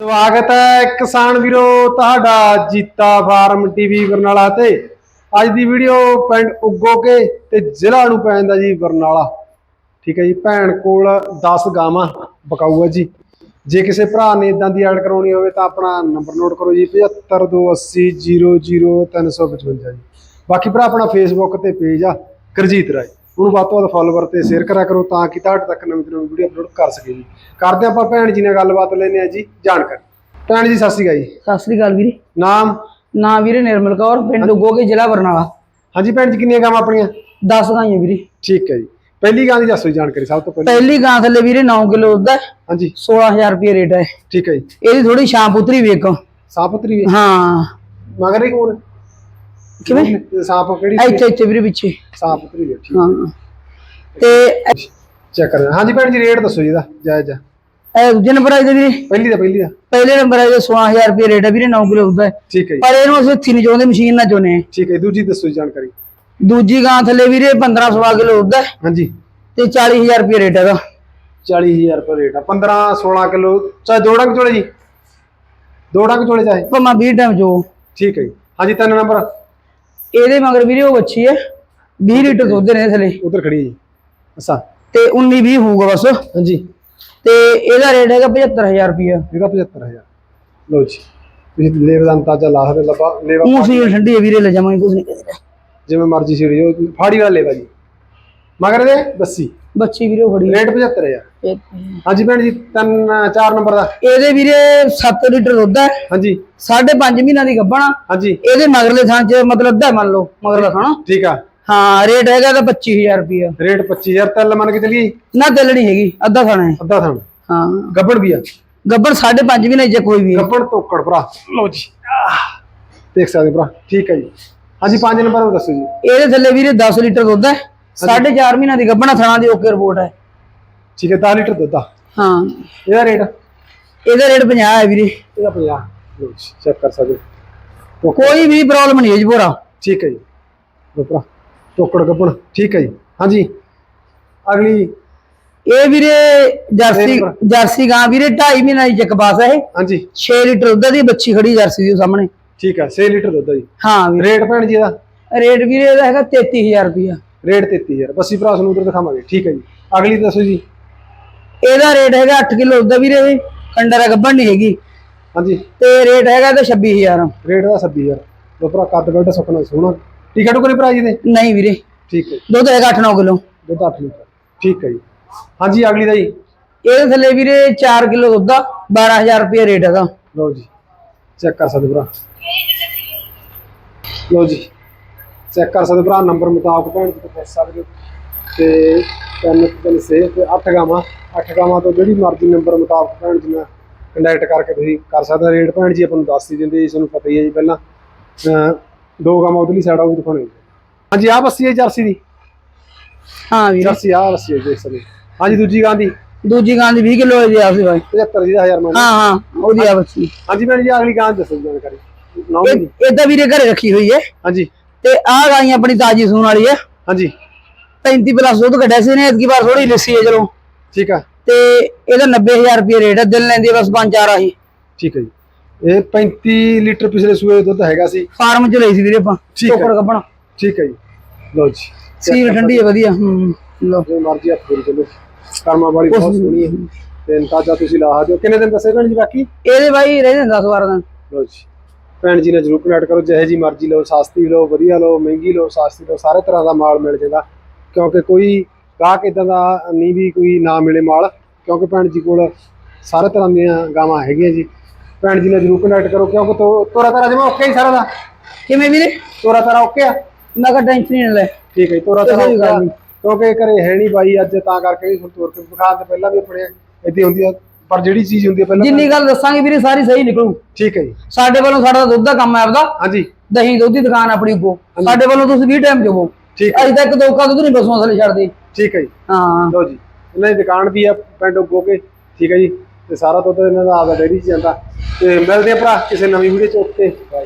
ਸਵਾਗਤ ਹੈ ਕਿਸਾਨ ਵੀਰੋ, ਤੁਹਾਡਾ ਜੀਤਾ ਫਾਰਮ ਟੀਵੀ ਬਰਨਾਲਾ ਤੇ। ਅੱਜ ਦੀ ਵੀਡੀਓ ਪਿੰਡ ਉਗੋਕੇ ਤੇ ਜ਼ਿਲ੍ਹਾ ਨੂੰ ਪੈਂਦਾ ਜੀ ਬਰਨਾਲਾ। ਠੀਕ ਹੈ ਜੀ, ਭੈਣ ਕੋਲ 10 ਗਾਵਾਂ ਬਕਾਊ ਹੈ ਜੀ। ਜੇ ਕਿਸੇ ਭਰਾ ਨੇ ਇਦਾਂ ਦੀ ਐਡ ਕਰਾਉਣੀ ਹੋਵੇ ਤਾਂ ਆਪਣਾ ਨੰਬਰ ਨੋਟ ਕਰੋ ਜੀ 7528000355 ਜੀ। ਬਾਕੀ ਭਰਾ ਆਪਣਾ ਫੇਸਬੁੱਕ ਤੇ ਪੇਜ ਆ ਕਰਜੀਤ ਰਾਏ। ਉਹਨੂੰ ਵੱਧ ਤੋਂ ਵੱਧ ਫਾਲੋਵਰ ਤੇ ਸ਼ੇਅਰ ਕਰਿਆ ਕਰੋ ਤਾਂ ਕਿ ਤੁਹਾਡੇ ਤੱਕ ਨਵੀਂ ਤੋਂ ਨਵੀਂ ਵੀਡੀਓ ਅਪਲੋਡ ਕਰ ਸਕੇ ਜੀ। ਕਰਦੇ ਆਪਾਂ ਭੈਣ ਜੀ ਨਾਲ ਗੱਲਬਾਤ ਲੈਨੇ ਆ ਜੀ ਜਾਣਕਾਰੀ। ਭੈਣ ਜੀ ਸਤਿ ਸ਼੍ਰੀ ਅਕਾਲ ਜੀ। ਸਤਿ ਸ੍ਰੀ ਅਕਾਲ ਵੀਰੇ। ਨਾਮ? ਨਾਂ ਵੀਰੇ ਨਿਰਮਲ ਕੌਰ ਪਿੰਡ ਉਗੋਗੇ ਜ਼ਿਲ੍ਹਾ ਬਰਨਾਲਾ। ਹਾਂਜੀ ਭੈਣ ਜੀ ਕਿੰਨੀਆਂ ਗਾਵਾਂ ਆਪਣੀਆਂ? 10 ਗਾਈਆਂ ਵੀਰੇ। ਠੀਕ ਹੈ ਜੀ। ਪਹਿਲੀ ਗਾਂ ਦੀ ਦੱਸੋ ਜਾਣਕਾਰੀ ਸਭ ਤੋਂ ਪਹਿਲਾਂ। ਪਹਿਲੀ ਗਾਂ ਥੱਲੇ ਵੀਰੇ 9 ਕਿਲੋ ਦੁੱਧ ਹੈ। ਹਾਂਜੀ। 16000 ਰੁਪਏ ਰੇਟ ਹੈ। ਠੀਕ ਹੈ ਜੀ। ਇਹਦੀ ਥੋੜੀ ਸ਼ਾਮ ਪੁੱਤਰੀ ਵੇਖੋ। ਸਾਪਤਰੀ ਹਾਂ। ਮਗਰ ਹੀ ਕੋਣ ਕਿਵੇਂ? ਸਾਪ ਕਿਹੜੀ ਇੱਥੇ ਇੱਥੇ ਵੀਰੇ ਪਿੱਛੇ। ਸਾਪਤਰੀ ਹੈ ਠੀਕ। ਹਾਂ। ਤੇ ਚੈੱਕ ਕਰ ਹਾਂਜੀ ਭੈਣ ਜੀ ਰੇਟ ਦੱਸੋ ਜੀ ਇਹਦਾ। ਜਾਇਜ਼ ਜਾ ਇਹ ਦੂਜੇ ਨੰਬਰ ਆਏ ਵੀਰੇ? ਪਹਿਲੀ ਦਾ ਪਹਿਲੀ ਦਾ। ਪਹਿਲੇ ਨੰਬਰ ਆਏ 16000 ਰੁਪਏ ਰੇਟ ਹੈ ਵੀਰੇ 9 ਕਿਲੋ ਦੁੱਧ ਹੈ ਠੀਕ ਹੈ ਜੀ। ਪਰ ਇਹਨੂੰ ਅਸੀਂ ਹੱਥੀ ਨਹੀਂ ਚਾਹੁੰਦੇ ਮਸ਼ੀਨ ਨਾਲ ਚਾਹੁੰਦੇ ਹਾਂ। ਠੀਕ ਹੈ ਦੂਜੀ ਦੱਸੋ ਜੀ ਜਾਣਕਾਰੀ। ਦੂਜੀ ਗਾਂ ਥੱਲੇ ਵੀਰੇ 15 16 ਕਿਲੋ ਦੁੱਧ ਹੈ ਹਾਂਜੀ। ਤੇ 40000 ਰੁਪਏ ਰੇਟ ਹੈਗਾ 40000 ਰੁਪਏ ਰੇਟ ਆ। 15 16 ਕਿਲੋ ਚਾਹੇ ਦੋ ਡੰਗ ਚੋਲੇ ਜੀ। ਦੋ ਡੰਗ ਚੋਲੇ ਚਾਹੇ। ਭਾਵੇਂ 20 ਟਾਈਮ ਜੋ ਠੀਕ ਹੈ ਜੀ। ਹਾਂਜੀ ਤਿੰਨ ਨੰਬਰ। ਇਹਦੇ ਮਗਰ ਵੀਰੇ ਉਹ ਬੱਚੀ ਹੈ 20 ਲੀਟਰ ਦੁੱਧ ਨੇ ਥੱਲੇ। ਉਧਰ ਖੜੀ ਹੈ ਜੀ। ਅੱਛਾ। ਤੇ 19 20 ਹੋਊਗਾ ਬਸ। ਹਾਂਜੀ। ਤੇ ਇਹਦਾ ਰੇਟ ਹੈਗਾ 75000 ਰੁਪਏ ਇਹਦਾ 75000 ਲਓ ਜੀ। ਤੁਸੀਂ ਲੇਵ ਦਾ ਅੰਦਾਜ਼ਾ ਲਾ ਸਕਦੇ ਲੱਭਾ ਲੇਵਾ ਉਹ ਸੀ ਠੰਡੀ ਹੈ ਵੀਰੇ ਲੈ ਜਾਵਾਂਗੇ ਕੁਝ ਨਹੀਂ ਕਹਿੰਦੇ ਜਿਵੇਂ ਮਰਜ਼ੀ ਛਿੜੀ ਜੋ ਫਾੜੀ ਵਾਲਾ ਲੇਵਾ ਜੀ। ਮਗਰ ਦੇ 80 ਬੱਚੀ ਵੀਰੇ ਫੜੀ ਰੇਟ 75000 ਇਹ- ਹਾਂਜੀ ਭੈਣ ਜੀ ਤਿੰਨ ਚਾਰ ਨੰਬਰ ਦਾ। ਇਹਦੇ ਵੀਰੇ 7 ਲੀਟਰ ਦੁੱਧ ਹੈ। ਹਾਂਜੀ। 5.5 ਮਹੀਨਾ ਦੀ ਗੱਭਣਾ ਹਾਂਜੀ। ਇਹਦੇ ਮਗਰਲੇ ਥਾਂ ਚ ਮਤਲਬ ਅੱਧਾ ਮੰਨ ਲਓ ਮਗਰਲਾ ਥਾਂ। ਠੀਕ ਆ। ਹਾਂ ਰੇਟ ਹੈਗਾ ਤਾਂ 25000 ਰੁਪਏ ਰੇਟ 25000 ਤਿੰਨ ਮੰਨ ਕੇ ਚੱਲੀਏ। ਨਾ ਦਿਲ ਨਹੀਂ ਹੈਗੀ ਅੱਧਾ ਥਾਣਾ ਹੈ। ਅੱਧਾ ਥਣ ਹਾਂ। ਗੱਬੜ ਵੀ ਆ। ਗੱਬਰ 5.5 ਮਹੀਨੇ ਚ ਕੋਈ ਵੀ ਹੈ। ਗੱਬੜ ਤੋਕੜ ਭਰਾ। ਲਓ ਜੀ। ਆਹ, ਦੇਖ ਸਕਦੇ ਭਰਾ। ਠੀਕ ਹੈ ਜੀ। ਹਾਂਜੀ ਪੰਜ ਨੰਬਰ ਨੂੰ ਦੱਸੋ ਜੀ। ਇਹਦੇ ਥੱਲੇ ਵੀਰੇ 10 ਲੀਟਰ ਦੁੱਧ ਹੈ। 4.5 ਮਹੀਨਾ ਦੀ ਗੱਭਣਾ ਥਾਣਾ ਦੀ ਓਕੇ ਰਿਪੋਰਟ ਹੈ। ਠੀਕ ਹੈ 10 ਲੀਟਰ ਦੁੱਧ ਆ। ਹਾਂ। ਇਹਦਾ ਰੇਟ? ਇਹਦਾ ਰੇਟ 50 ਹੈ ਵੀਰੇ। ਇਹਦਾ 50 ਲਓ ਜੀ ਚੈੱਕ ਕਰ ਸਕਦੇ ਹੋ। ਕੋਈ ਵੀ ਪ੍ਰੋਬਲਮ ਨਹੀਂ ਹੈ ਜੀ ਭੋਰਾ। ਠੀਕ ਹੈ ਜੀ। ਭਰਾ ਤੋਕੜ ਗੱਬੜ ਠੀਕ ਹੈ ਜੀ। ਹਾਂਜੀ। ਅਗਲੀ। ਇਹ ਵੀਰੇ ਜਰਸੀ। ਜਰਸੀ ਗਾਂ ਵੀਰੇ 2.5 ਮਹੀਨਾ ਦੀ ਚੱਕ ਪਾਸ ਹੈ ਇਹ। ਹਾਂਜੀ। 6 ਲੀਟਰ ਦੁੱਧ ਦੀ ਬੱਚੀ ਖੜੀ ਜਰਸੀ ਦੇ ਸਾਹਮਣੇ। ਠੀਕ ਹੈ 6 ਲੀਟਰ ਦੁੱਧ ਜੀ। ਹਾਂ ਵੀਰੇ। ਰੇਟ ਭੈਣ ਜੀ ਇਹਦਾ? ਰੇਟ ਵੀਰੇ ਇਹਦਾ ਹੈਗਾ 33000 ਰੁਪਇਆ। ਰੇਟ 33000 ਬੱਸੀ ਭਰਾ ਨੂੰ ਉਧਰ ਦਿਖਾਵਾਂਗੇ। ਠੀਕ ਹੈ ਜੀ। ਅਗਲੀ ਦੱਸੋ ਜੀ। ਇਹਦਾ ਰੇਟ ਹੈਗਾ 8 ਕਿਲੋ ਦੁੱਧ ਵੀਰੇ ਇਹ ਕੰਡਰਾ ਗੱਭਣ ਨਹੀਂ ਹੈਗੀ। ਹਾਂਜੀ। ਤੇ ਰੇਟ ਹੈਗਾ ਇਹਦਾ 26000 ਰੇਟ ਦਾ 26000 ਲੋ ਭਰਾ ਕੱਦ ਬੈਠਾ ਸੁਪਨਾ ਸੋਹਣਾ। ਟਿਕਟ ਟੁਕੜੀ ਭਰਾ ਜੀ ਦੇ ਨਹੀਂ ਵੀਰੇ। ਠੀਕ ਹੈ। ਦੁੱਧ ਹੈਗਾ 8-9 ਕਿਲੋ। ਦੁੱਧ 8 ਲੀਟਰ। ਠੀਕ ਹੈ ਜੀ। ਹਾਂਜੀ ਅਗਲੀ ਦਾ ਜੀ। ਇਹਦੇ ਥੱਲੇ ਵੀਰੇ 4 ਕਿਲੋ ਦੁੱਧ ਆ 12000 ਰੁਪਏ ਰੇਟ ਹੈਗਾ ਲਓ ਜੀ। ਚੈੱਕ ਕਰ ਸਕਦੇ ਭਰਾ। ਲਓ ਜੀ। ਚੈੱਕ ਕਰ ਸਕਦੇ ਭਰਾ ਨੰਬਰ ਮੁਤਾਬਕ ਭੈਣ ਜੀ ਤੋਂ ਪੁੱਛ ਸਕਦੇ ਹੋ। ਤੇ ਤਿੰਨ ਤਿੰਨ ਸੇ ਤੇ ਅੱਠ ਗਾਵਾਂ ਅੱਠ ਗਾਵਾਂ ਤੋਂ ਜਿਹੜੀ ਮਰਜ਼ੀ ਨੰਬਰ ਮੁਤਾਬਕ ਭੈਣ ਜੀ ਨਾਲ ਕੰਟੈਕਟ ਕਰਕੇ ਤੁਸੀਂ ਕਰ ਸਕਦੇ ਹੋ। ਰੇਟ ਭੈਣ ਜੀ ਆਪਾਂ ਨੂੰ ਦੱਸ ਹੀ ਦਿੰਦੇ ਜੀ ਤੁਹਾਨੂੰ ਪਤਾ ਹੀ ਹੈ ਜੀ ਪਹਿਲਾਂ। ਦੋ ਗਾਵਾਂ ਉਧਰਲੀ ਸਾਈਡ ਆਉ ਦਿਖਾਉਣੇ ਹਾਂਜੀ ਆਹ ਬੱਸੀ ਹੈ ਜਰਸੀ ਦੀ। ਹਾਂ ਵੀਰੇ। ਜਰਸੀ ਆਹ ਬੱਸੀ ਹੈ ਦੇਖ ਸਕਦੇ ਹੋ। ਹਾਂਜੀ ਦੂਜੀ ਗਾਂ ਦੀ। ਦੂਜੀ ਗਾਂ ਦੀ 20 ਕਿਲੋ ਦੀ ਆ ਸੀ ਬਾਈ। 75 ਦੀ 1000 ਮੰਨ ਹਾਂ ਹਾਂ ਉਹਦੀ ਆ ਬੱਚੀ ਹਾਂਜੀ ਭੈਣ ਜੀ ਅਗਲੀ ਗਾਂ ਦੱਸੋ ਜੀ ਜਾਣਕਾਰੀ। ਨੌਂ ਦੀ। ਇਹ ਇਦਾਂ ਵੀਰੇ ਘਰੇ ਰੱਖੀ ਹੋਈ ਹੈ। ਹਾਂਜੀ। ਤੇ ਆਹ ਗਾਈ ਆਪਣੀ ਤਾਜੀ ਸੂਣ ਵਾਲੀ ਹੈ ਹਾਂਜੀ। 35 ਪਲੱਸ ਦੁੱਧ ਕੱਢਿਆ ਸੀ ਨੇ ਇਤਕੀ ਵਾਰ ਥੋੜੀ ਲੱਸੀ ਹੈ ਚਲੋ। ਠੀਕ ਆ। ਤੇ ਇਹਦਾ 90000 ਰੁਪਏ ਰੇਟ ਹੈ ਦਿਲ ਲੈਂਦੀ ਬਸ ਪੰਜ ਚਾਰ ਆਹੀ। ਠੀਕ ਹੈ ਜੀ। ਇਹ 35 ਲੀਟਰ ਪਿਛਲੇ ਸੂਏ ਦੁੱਧ ਹੈਗਾ ਸੀ। ਫਾਰਮ ਚ ਲਈ ਸੀ ਵੀਰੇ ਆਪਾਂ। ਟੋਕੜ ਕੱਪਣਾ। ਠੀਕ ਹੈ ਜੀ। ਲਓ ਜੀ। ਸੀਲ ਠੰਡੀ ਹੈ ਵਧੀਆ ਹੂੰ ਲੋ ਜੋ ਮਰਜ਼ੀ ਹੱਥ ਪੂਰੀ ਚਲੋ। ਕਰਮਾ ਵਾਲੀ ਬਹੁਤ ਸੋਹਣੀ ਹੈ ਤੇ ਅੰਤਾਜਾ ਤੁਸੀਂ ਲਾ ਦਿਓ। ਕਿੰਨੇ ਦਿਨ ਦੱਸੇ ਭੈਣ ਜੀ ਬਾਕੀ? ਇਹਦੇ ਬਾਈ ਰਹਿੰਦੇ 10 12 ਦਿਨ। ਲਓ ਜੀ। ਭੈਣ ਜੀ ਨੇ ਜਰੂਰ ਕਨੈਕਟ ਕਰੋ ਜਿਹੇ ਜੀ ਮਰਜ਼ੀ ਲਓ ਸਸਤੀ ਲਓ ਵਧੀਆ ਲਓ ਮਹਿੰਗੀ ਲਓ ਸਸਤੀ ਲਓ ਸਾਰੇ ਤਰ੍ਹਾਂ ਦਾ ਮਾਲ ਮਿਲ ਜਾਂਦਾ। ਕਿਉਂਕਿ ਕੋਈ ਗਾਹਕ ਇਦਾਂ ਦਾ ਨਹੀਂ ਵੀ ਕੋਈ ਨਾ ਮਿਲੇ ਮਾਲ ਕਿਉਂਕਿ ਭੈਣ ਜੀ ਕੋਲ ਸਾਰੇ ਤਰ੍ਹਾਂ ਦੀਆਂ ਗਾਵਾਂ ਹੈਗੀਆਂ ਜੀ। ਭੈਣ ਜੀ ਨੇ ਜਰੂਰ ਕਨੈਕਟ ਕਰੋ ਕਿਉਂਕਿ ਤੋਰਾ ਤਾਰਾ ਜਮਾ ਓਕੇ ਹੀ ਸਾਰਾ ਦਾ। ਕਿਵੇਂ ਵੀਰੇ? ਤੋਰਾ ਤਾਰਾ ਓਕੇ ਆ? ਮੈਂ ਕਿਹਾ ਟੈਨਸ਼ਨ ਨਹੀਂ ਲੈ। ਠੀਕ ਹੈ ਤੋਰਾ ਤਾਰਾ। ਕਿਉਂਕਿ ਘਰੇ ਹੈ ਨਹੀਂ ਬਾਈ ਅੱਜ ਤਾਂ ਕਰਕੇ ਵੀ ਤੋਰ ਕੇ ਵਿਖਾ ਤੇ ਪਹਿਲਾਂ ਵੀ ਆਪਣੇ ਇੱਥੇ ਹੁੰਦੀ ਆ। ਪਰ ਜਿਹੜੀ ਚੀਜ਼ ਹੁੰਦੀ ਆ ਪਹਿਲਾਂ ਜਿੰਨੀ ਗੱਲ ਦੱਸਾਂਗੇ ਵੀਰੇ ਸਾਰੀ ਸਹੀ ਨਿਕਲੂ। ਠੀਕ ਹੈ ਜੀ। ਸਾਡੇ ਵੱਲੋਂ ਸਾਡਾ ਦੁੱਧ ਦਾ ਕੰਮ ਹੈ ਆਪਦਾ। ਹਾਂਜੀ। ਦਹੀਂ ਦੁੱਧ ਦੀ ਦੁਕਾਨ ਆਪਣੀ ਕੋ ਸਾਡੇ ਵੱਲੋਂ ਤੁਸੀਂ 20 ਟਾਈਮ ਚੋਵੋ ਠੀਕ ਹੈ। ਅਜੇ ਤੱਕ ਦੋਕਾ ਦੁੱਧ ਨਹੀਂ ਬਸੋਂ ਥੱਲੇ ਛੱਡਦੇ। ਠੀਕ ਹੈ ਜੀ। ਹਾਂ। ਲਓ ਜੀ। ਇਹਨਾਂ ਦੀ ਦੁਕਾਨ ਵੀ ਆ ਪਿੰਡ ਗੋਕੇ ਠੀਕ ਹੈ ਜੀ। ਤੇ ਸਾਰਾ ਦੁੱਧ ਇਹਨਾਂ ਦਾ ਆਪਦਾ ਡੇਅਰੀ 'ਚ ਜਾਂਦਾ। ਤੇ ਮਿਲਦੇ ਆ ਭਰਾ ਕਿਸੇ ਨਵੀਂ ਵੀਡੀਓ 'ਚ। ਓਕੇ। ਬਾਏ